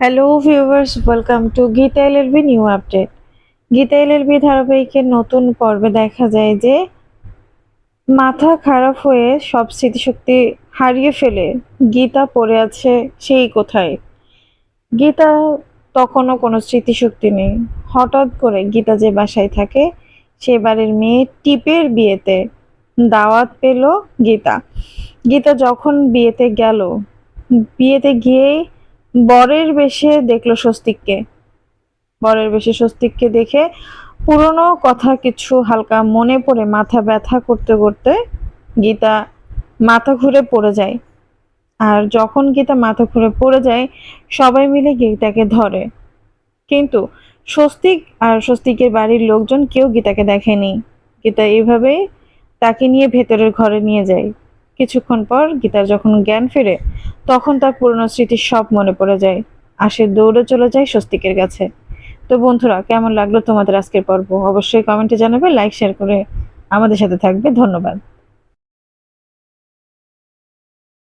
Hello viewers welcome to Geeta LLB new update Geeta LLB ধারাবাহিকের নতুন পর্বে দেখা যায় যে মাথা খারাপ হয়ে সব স্মৃতিশক্তি হারিয়ে ফেলে গীতা পড়ে আছে সেই কোথায়? গীতা তখনও কোনো স্মৃতিশক্তি নেই। হঠাৎ করে গীতা যে বাসায় থাকে সে বাড়ির মেয়ে টিপের বিয়েতে দাওয়াত পেল গীতা। গীতা যখন বিয়েতে গেল, বিয়েতে গিয়েই বরের বেশে দেখল স্বস্তিককে। বরের বেশে স্বস্তিককে দেখে পুরনো কথা কিছু হালকা মনে পড়ে মাথা ব্যথা করতে করতে গীতা মাথা ঘুরে পড়ে যায়। আর যখন গীতা মাথা ঘুরে পড়ে যায়, সবাই মিলে গীতাকে ধরে। কিন্তু স্বস্তিক আর স্বস্তিকের বাড়ির লোকজন কেউ গীতাকে দেখেনি। গীতা এইভাবেই তাকে নিয়ে ভেতরের ঘরে নিয়ে যায়। কিছুক্ষণ পর গীতার যখন জ্ঞান ফেরে তখন তার পুরনো স্মৃতি সব মনে পড়ে যায়। আর সে দৌড়ে চলে যায় স্বস্তিকের কাছে। তো বন্ধুরা, কেমন লাগল তোমাদের আজকের পর্ব? অবশ্যই কমেন্টে জানাবে, লাইক, শেয়ার করে আমাদের সাথে থাকবে। ধন্যবাদ।